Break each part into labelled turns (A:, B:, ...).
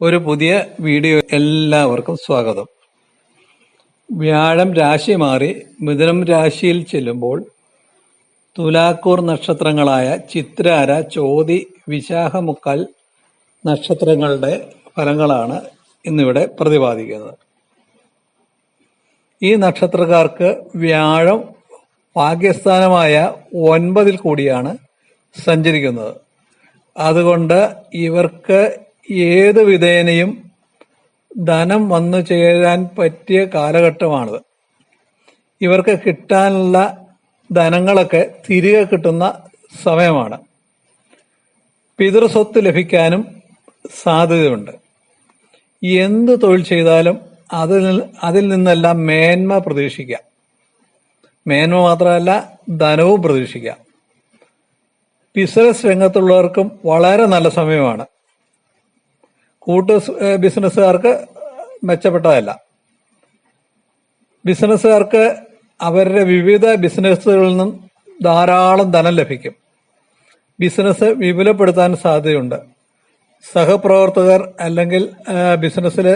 A: ഒരു പുതിയ വീഡിയോ എല്ലാവർക്കും സ്വാഗതം. വ്യാഴം രാശി മാറി മിഥുനം രാശിയിൽ ചെല്ലുമ്പോൾ തുലാക്കൂർ നക്ഷത്രങ്ങളായ ചിത്രാര ചോതി വിശാഖമുക്കാൽ നക്ഷത്രങ്ങളുടെ ഫലങ്ങളാണ് ഇന്നിവിടെ പ്രതിപാദിക്കുന്നത്. ഈ നക്ഷത്രക്കാർക്ക് വ്യാഴം ഭാഗ്യസ്ഥാനമായ ഒൻപതിൽ കൂടിയാണ് സഞ്ചരിക്കുന്നത്. അതുകൊണ്ട് ഇവർക്ക് ഏത് വിധേനയും ധനം വന്നു ചേരാൻ പറ്റിയ കാലഘട്ടമാണിത്. ഇവർക്ക് കിട്ടാനുള്ള ധനങ്ങളൊക്കെ തിരികെ കിട്ടുന്ന സമയമാണ്. പിതൃസ്വത്ത് ലഭിക്കാനും സാധ്യതയുണ്ട്. എന്ത് തൊഴിൽ ചെയ്താലും അതിൽ അതിൽ നിന്നെല്ലാം മേന്മ പ്രതീക്ഷിക്കാം. മേന്മ മാത്രമല്ല ധനവും പ്രതീക്ഷിക്കാം. ബിസിനസ് രംഗത്തുള്ളവർക്കും വളരെ നല്ല സമയമാണ്. കൂട്ട് ബിസിനസ്സുകാർക്ക് മെച്ചപ്പെട്ടതല്ല. ബിസിനസ്സുകാർക്ക് അവരുടെ വിവിധ ബിസിനസ്സുകളിൽ നിന്നും ധാരാളം ധനം ലഭിക്കും. ബിസിനസ് വിപുലപ്പെടുത്താൻ സാധ്യതയുണ്ട്. സഹപ്രവർത്തകർ അല്ലെങ്കിൽ ബിസിനസ്സിൽ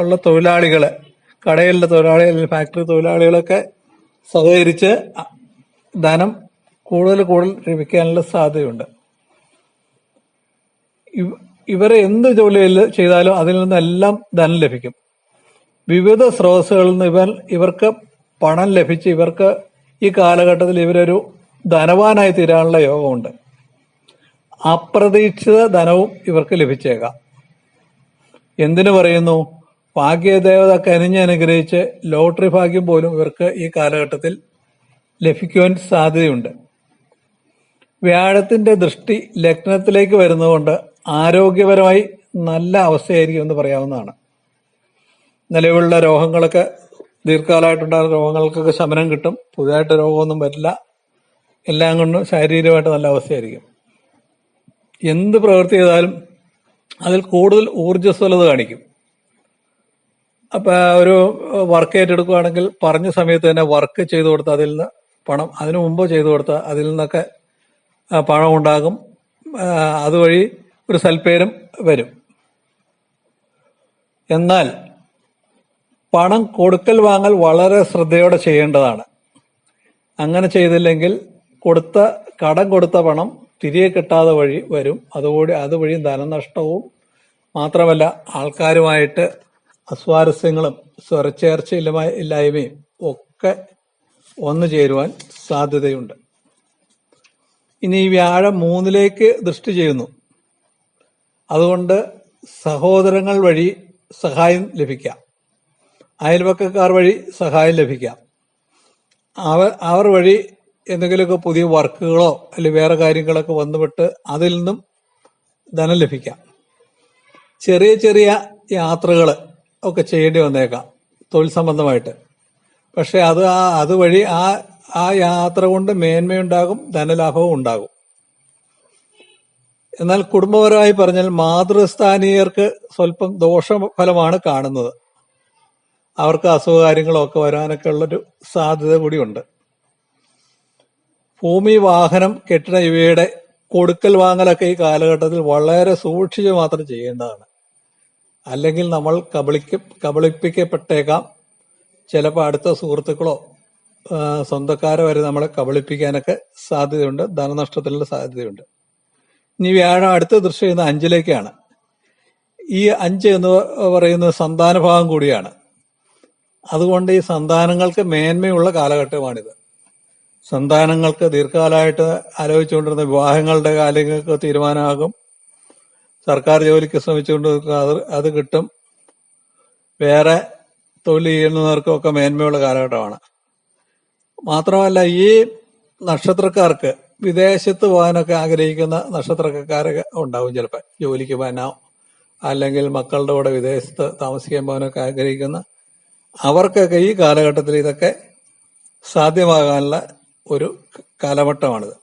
A: ഉള്ള തൊഴിലാളികൾ കടയിലെ തൊഴിലാളികൾ ഫാക്ടറി തൊഴിലാളികളൊക്കെ സഹകരിച്ച് ധനം കൂടുതൽ കൂടുതൽ ലഭിക്കാനുള്ള സാധ്യതയുണ്ട്. ഇവരെ എന്ത് ജോലി ചെയ്താലും അതിൽ നിന്നെല്ലാം ധനം ലഭിക്കും. വിവിധ സ്രോതസ്സുകളിൽ നിന്ന് ഇവർ ഇവർക്ക് പണം ലഭിച്ച് ഇവർക്ക് ഈ കാലഘട്ടത്തിൽ ഇവരൊരു ധനവാനായി തീരാനുള്ള യോഗമുണ്ട്. അപ്രതീക്ഷിത ധനവും ഇവർക്ക് ലഭിച്ചേക്കാം. എന്തിനു പറയുന്നു? ഭാഗ്യദേവത കനിഞ്ഞ് അനുഗ്രഹിച്ച് ലോട്ടറി ഭാഗ്യം പോലും ഇവർക്ക് ഈ കാലഘട്ടത്തിൽ ലഭിക്കുവാൻ സാധ്യതയുണ്ട്. വ്യാഴത്തിന്റെ ദൃഷ്ടി ലഗ്നത്തിലേക്ക് വരുന്നതുകൊണ്ട് ആരോഗ്യപരമായി നല്ല അവസ്ഥയായിരിക്കും എന്ന് പറയാവുന്നതാണ്. നിലവിലുള്ള രോഗങ്ങളൊക്കെ ദീർഘകാലമായിട്ടുണ്ടാകുന്ന രോഗങ്ങൾക്കൊക്കെ ശമനം കിട്ടും. പുതിയതായിട്ട് രോഗമൊന്നും വരില്ല. എല്ലാം കൊണ്ടും ശാരീരികമായിട്ട് നല്ല അവസ്ഥയായിരിക്കും. എന്ത് പ്രവൃത്തി ചെയ്താലും അതിൽ കൂടുതൽ ഊർജസ്വലത കാണിക്കും. അപ്പൊ ഒരു വർക്ക് ഏറ്റെടുക്കുകയാണെങ്കിൽ പറഞ്ഞ സമയത്ത് തന്നെ വർക്ക് ചെയ്തു കൊടുത്ത അതിൽ നിന്ന് പണം അതിനു മുമ്പ് ചെയ്തു കൊടുത്ത അതിൽ നിന്നൊക്കെ പണം ഉണ്ടാകും അതുവഴി ഒരു സൽപ്പേരും വരും. എന്നാൽ പണം കൊടുക്കൽ വാങ്ങൽ വളരെ ശ്രദ്ധയോടെ ചെയ്യേണ്ടതാണ്. അങ്ങനെ ചെയ്തില്ലെങ്കിൽ കൊടുത്ത കടം കൊടുത്ത പണം തിരികെ കിട്ടാതെ വഴി വരും. അതുകൂടി അതുവഴി ധനനഷ്ടവും മാത്രമല്ല ആൾക്കാരുമായിട്ട് അസ്വാരസ്യങ്ങളും സ്വരച്ചേർച്ചയില്ലായ്മ ഇല്ലായ്മയും ഒക്കെ ഒന്നു ചേരുവാൻ സാധ്യതയുണ്ട്. ഇനി ഈ വ്യാഴം മൂന്നിലേക്ക് ദൃഷ്ടി ചെയ്യുന്നു. അതുകൊണ്ട് സഹോദരങ്ങൾ വഴി സഹായം ലഭിക്കാം. അയൽവക്കക്കാർ വഴി സഹായം ലഭിക്കാം. അവർ അവർ വഴി എന്തെങ്കിലുമൊക്കെ പുതിയ വർക്കുകളോ അല്ലെങ്കിൽ വേറെ കാര്യങ്ങളൊക്കെ വന്നുപെട്ട് അതിൽ നിന്നും ധനം ലഭിക്കാം. ചെറിയ ചെറിയ യാത്രകൾ ഒക്കെ ചെയ്യേണ്ടി വന്നേക്കാം തൊഴിൽ സംബന്ധമായിട്ട്. പക്ഷെ അത് ആ അതുവഴി ആ ആ യാത്ര കൊണ്ട് മേന്മയുണ്ടാകും ധനലാഭവും ഉണ്ടാകും. എന്നാൽ കുടുംബപരമായി പറഞ്ഞാൽ മാതൃസ്ഥാനീയർക്ക് സ്വല്പം ദോഷഫലമാണ് കാണുന്നത്. അവർക്ക് അസുഖകാര്യങ്ങളൊക്കെ വരാനൊക്കെ ഉള്ളൊരു സാധ്യത കൂടിയുണ്ട്. ഭൂമി വാഹനം കെട്ടിട ഇവയുടെ കൊടുക്കൽ വാങ്ങലൊക്കെ ഈ കാലഘട്ടത്തിൽ വളരെ സൂക്ഷിച്ച് മാത്രം ചെയ്യേണ്ടതാണ്. അല്ലെങ്കിൽ നമ്മൾ കബളിക്ക കബളിപ്പിക്കപ്പെട്ടേക്കാം. ചിലപ്പോൾ അടുത്ത സുഹൃത്തുക്കളോ സ്വന്തക്കാരോ വരെ നമ്മളെ കബളിപ്പിക്കാനൊക്കെ സാധ്യതയുണ്ട്. ധനനഷ്ടത്തിനുള്ള സാധ്യതയുണ്ട്. ഇനി വ്യാഴം അടുത്ത ദൃശ്യം ചെയ്യുന്ന അഞ്ചിലേക്കാണ്. ഈ അഞ്ച് എന്ന് പറയുന്നത് സന്താനഭാവം കൂടിയാണ്. അതുകൊണ്ട് ഈ സന്താനങ്ങൾക്ക് മേന്മയുള്ള കാലഘട്ടമാണിത്. സന്താനങ്ങൾക്ക് ദീർഘകാലമായിട്ട് ആലോചിച്ചുകൊണ്ടിരുന്ന വിവാഹങ്ങളുടെ കാര്യങ്ങൾക്ക് തീരുമാനമാകും. സർക്കാർ ജോലിക്ക് ശ്രമിച്ചുകൊണ്ട് അത് അത് കിട്ടും. വേറെ തൊഴിൽ ചെയ്യുന്നവർക്കൊക്കെ മേന്മയുള്ള കാലഘട്ടമാണ്. മാത്രമല്ല ഈ നക്ഷത്രക്കാർക്ക് വിദേശത്ത് പോകാനൊക്കെ ആഗ്രഹിക്കുന്ന നക്ഷത്രക്കാരൊക്കെ ഉണ്ടാവും ചിലപ്പോൾ ജോലിക്ക് പോകാനോ അല്ലെങ്കിൽ മക്കളുടെ കൂടെ വിദേശത്ത് താമസിക്കാൻ പോകാനൊക്കെ ആഗ്രഹിക്കുന്ന അവർക്കൊക്കെ ഈ കാലഘട്ടത്തിൽ ഇതൊക്കെ സാധ്യമാകാനുള്ള ഒരു കാലഘട്ടമാണിത്.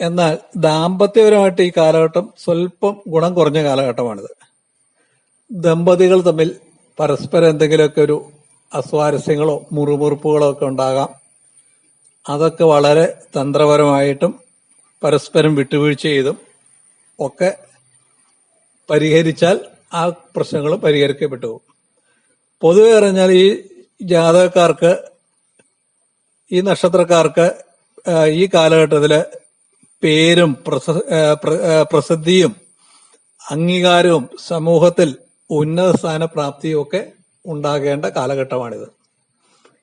A: എന്നാൽ ദാമ്പത്യപരമായിട്ട് ഈ കാലഘട്ടം സ്വല്പം ഗുണം കുറഞ്ഞ കാലഘട്ടമാണിത്. ദമ്പതികൾ തമ്മിൽ പരസ്പരം എന്തെങ്കിലുമൊക്കെ ഒരു അസ്വാരസ്യങ്ങളോ മുറുമുറുപ്പുകളോ ഒക്കെ ഉണ്ടാകാം. അതൊക്കെ വളരെ തന്ത്രപരമായിട്ടും പരസ്പരം വിട്ടുവീഴ്ച ചെയ്തും ഒക്കെ പരിഹരിച്ചാൽ ആ പ്രശ്നങ്ങൾ പരിഹരിക്കപ്പെട്ടു പൊതുവെ പറഞ്ഞാൽ ഈ ജാതകക്കാർക്ക് ഈ നക്ഷത്രക്കാർക്ക് ഈ കാലഘട്ടത്തിൽ പേരും പ്രസിദ്ധിയും അംഗീകാരവും സമൂഹത്തിൽ ഉന്നത സ്ഥാന പ്രാപ്തിയും ഒക്കെ ഉണ്ടാകേണ്ട കാലഘട്ടമാണിത്.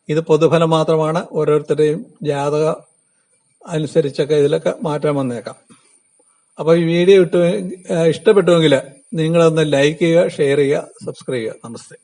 A: ഇത് പൊതുഫലം മാത്രമാണ് ഓരോരുത്തരുടെയും ജാതക അനുസരിച്ചൊക്കെ ഇതിലൊക്കെ മാറ്റം വന്നേക്കാം. അപ്പൊ ഈ വീഡിയോ ഇഷ്ടപ്പെട്ടുവെങ്കിൽ നിങ്ങളൊന്ന് ലൈക്ക് ചെയ്യുക ഷെയർ ചെയ്യുക സബ്സ്ക്രൈബ് ചെയ്യുക. നമസ്തേ.